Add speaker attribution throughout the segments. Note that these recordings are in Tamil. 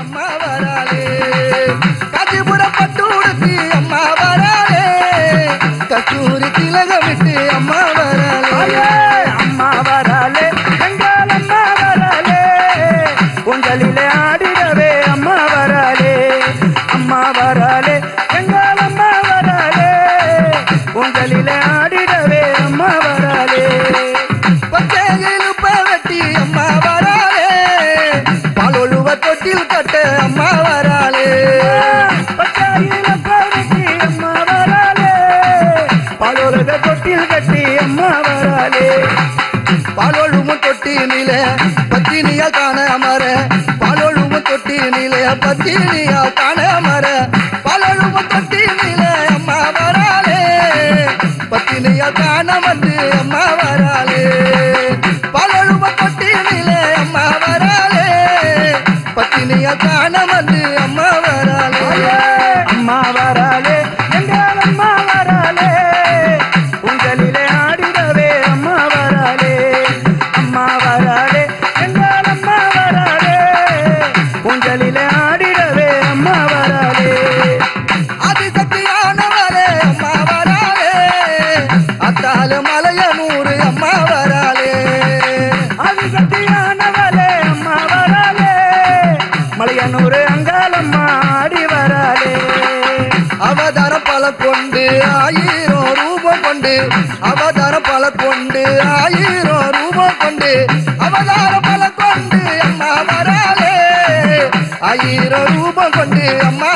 Speaker 1: அம்மா வராளே தொட்டினில பத்தினியா காண அமர. பாலொழுவு தொட்டினில பத்தினியா காண அமர. பாலொழுவு தொட்டினில அம்மா வராளே. பத்தினியா காண வந்து. அவதாரம் பல கொண்டு ஆயிரம் ரூபாய் கொண்டு அவதாரம் பல கொண்டு அம்மா வராலே ஆயிரம் ரூபாய் கொண்டு அம்மா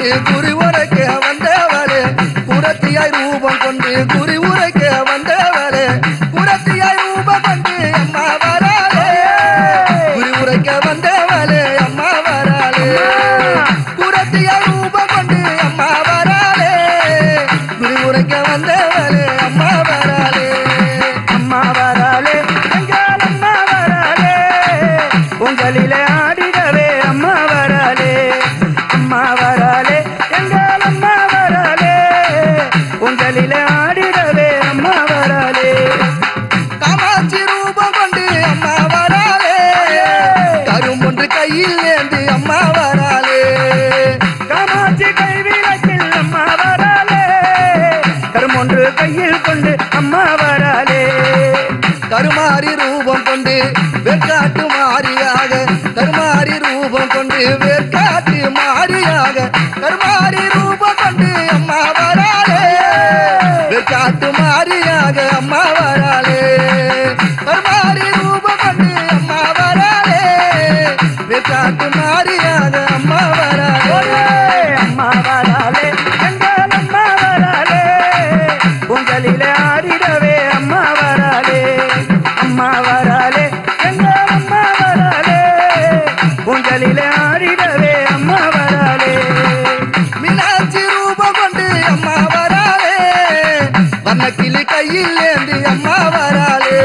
Speaker 1: குறி உரைக்க வந்தவளே குரத்தியாய் ரூபம் கொண்டு குறி கருள் கொண்டு அம்மா
Speaker 2: வராலே
Speaker 1: கருமாறி ரூபம் கொண்டு வேற்காட்டு மாறியாக. கருமாறி ரூபம் கொண்டு வேற்காட்டு மாறியாக. கருமாறி ரூபம் கொண்டு அம்மா வராலே வேற்காட்டு மாறியாக அம்மா அம்மா வராளே. வண்ண கிளி கையில் ஏந்தி அம்மா வராளே.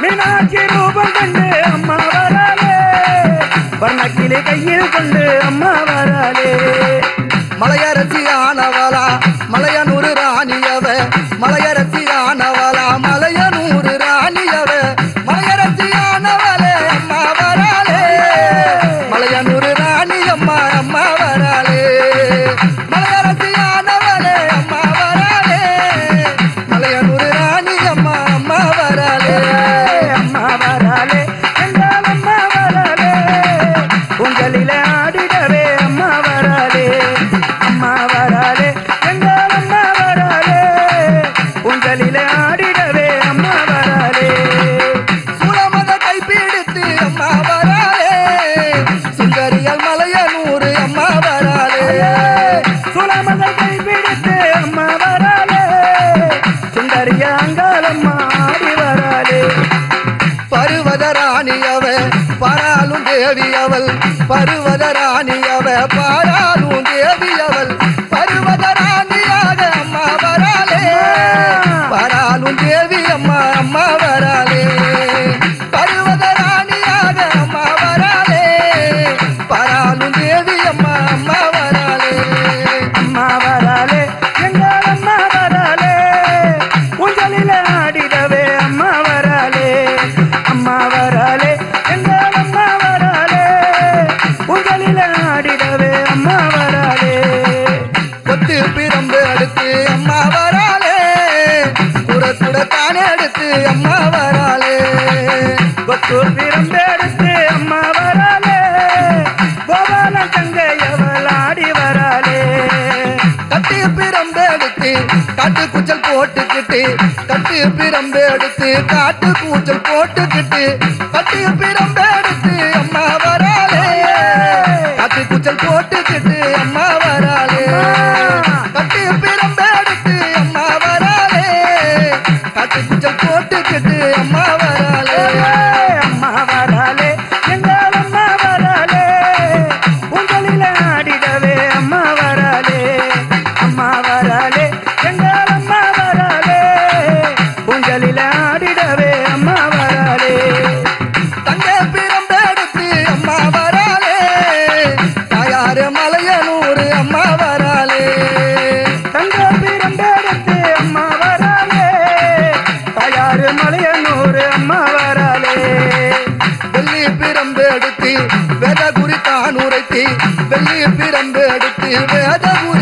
Speaker 2: மீனாட்சி ரூபம் கண்டு அம்மா வராளே. வண்ண கிளி கையில் கொண்டு அம்மா வராளே.
Speaker 1: மலையரசி ஆனவளா மலையனூறு ராணியவ. மலையரசி ஆனவளா மலையனூறு ராணியவ. மலையரசி ஆனவளே அம்மா வராளே. மலையனூறு ராணி அம்மா அம்மா வராளே. தேவி அவள் பருவத ராணி அவ
Speaker 2: பாரா
Speaker 1: காட்டு குச்சல் போட்டுக்கிட்டு கட்டு பிரம்பு எடுத்து காட்டு கூச்சல் போட்டுக்கிட்டு கட்டு பிரம்பு எடுத்து அம்மா வராளே. காட்டு குச்சல் போட்டுக்கிட்டு அம்மா வராளே. கட்டு பிரம்பு எடுத்து அம்மா வராளே. காட்டு குச்சல் போட்டுக்கிட்டு அம்மா மலையனூர் அம்மா வராளே. வெள்ளி பிரம்பெடுத்து வேத குறித்தான் உரைத்து வெள்ளி பிரம்பெடுத்து வேத குறி